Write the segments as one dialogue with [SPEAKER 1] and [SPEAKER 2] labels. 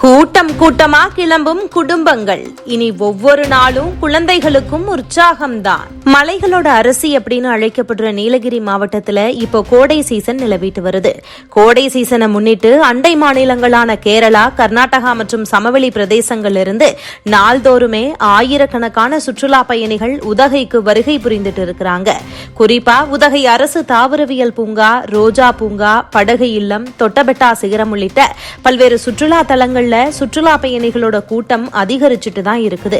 [SPEAKER 1] கூட்டம் கூட்டமா கிளம்பும் குடும்பங்கள். இனி ஒவ்வொரு நாளும் குழந்தைகளுக்கும் உற்சாகம்தான். மலைகளோட அரசி அப்படின்னு அழைக்கப்படுற நீலகிரி மாவட்டத்துல இப்போ கோடை சீசன் நிலவிட்டு வருது. கோடை சீசனை முன்னிட்டு அண்டை மாநிலங்களான கேரளா கர்நாடகா மற்றும் சமவெளி பிரதேசங்கள்ல இருந்து நாள்தோறுமே ஆயிரக்கணக்கான சுற்றுலா பயணிகள் உதகைக்கு வருகை புரிந்துட்டு இருக்கிறாங்க. குறிப்பா உதகை அரசு தாவரவியல் பூங்கா ரோஜா பூங்கா படகு இல்லம் தொட்டபெட்டா சிகரம் உள்ளிட்ட பல்வேறு சுற்றுலா தலங்கள் தலங்கள்ல சுற்றுலா பயணிகளோட கூட்டம் அதிகரிச்சுட்டு தான் இருக்குது.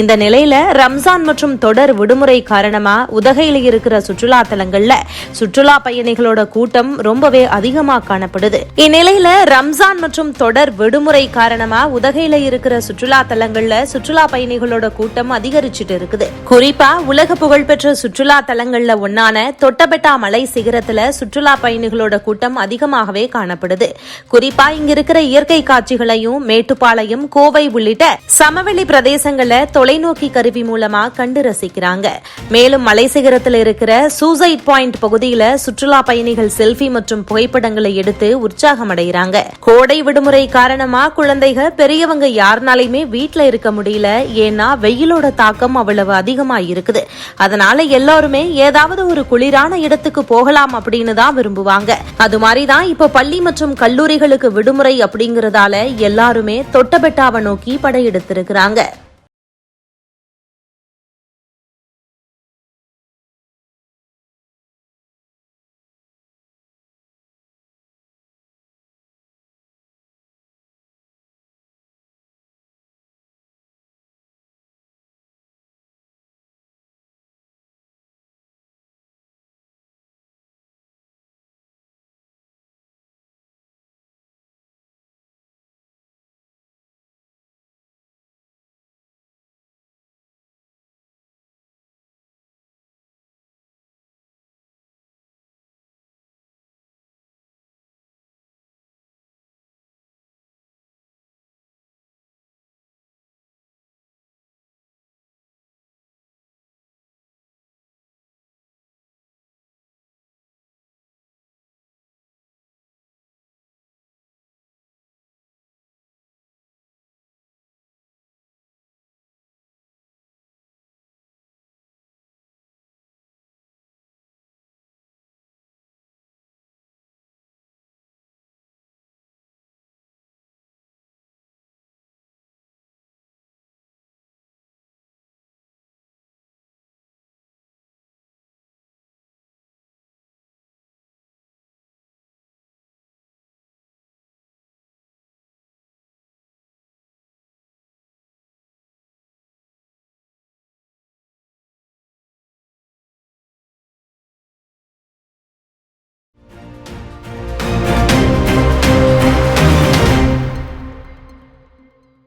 [SPEAKER 1] இந்த நிலையில ரம்ஜான் மற்றும் தொடர் விடுமுறை காரணமா உதகையில இருக்கிற சுற்றுலா தலங்கள்ல சுற்றுலா பயணிகளோட கூட்டம் ரொம்பவே அதிகமாக காணப்படுது. இந்நிலையில ரம்ஜான் மற்றும் தொடர் விடுமுறை காரணமா உதகையில இருக்கிற சுற்றுலா தலங்கள்ல சுற்றுலா பயணிகளோட கூட்டம் அதிகரிச்சுட்டு இருக்குது. குறிப்பா உலக புகழ்பெற்ற சுற்றுலா தலங்கள்ல ஒன்னான தொட்டபெட்டா மலை சிகரத்துல சுற்றுலா பயணிகளோட கூட்டம் அதிகமாகவே காணப்படுது. குறிப்பா இங்க இருக்கிற இயற்கை காட்சிகளையும் மேட்டுப்பாளையம் கோவை உள்ளிட்ட சமவெளி பிரதேசங்களை தொலைநோக்கி கருவி மூலமா கண்டு ரசிக்கிறாங்க. மேலும் மலை சிகரத்தில் இருக்கிற சூசைட் பாயிண்ட் பகுதியில சுற்றுலா பயணிகள் செல்ஃபி மற்றும் புகைப்படங்களை எடுத்து உற்சாகம் அடைகிறாங்க கோடை விடுமுறை காரணமா குழந்தைகள் பெரியவங்க யாருனாலையுமே வீட்ல இருக்க முடியல. ஏன்னா வெயிலோட தாக்கம் அவ்வளவு அதிகமா இருக்குது. அதனால எல்லாருமே ஏதாவது ஒரு குளிரான இடத்துக்கு போகலாம் அப்படின்னு தான் விரும்புவாங்க. அது மாதிரி தான் இப்ப பள்ளி மற்றும் கல்லூரிகளுக்கு விடுமுறை அப்படிங்கறதால எல்லா எல்லாருமே தொட்டபெட்டாவை நோக்கி படையெடுத்திருக்கிறாங்க.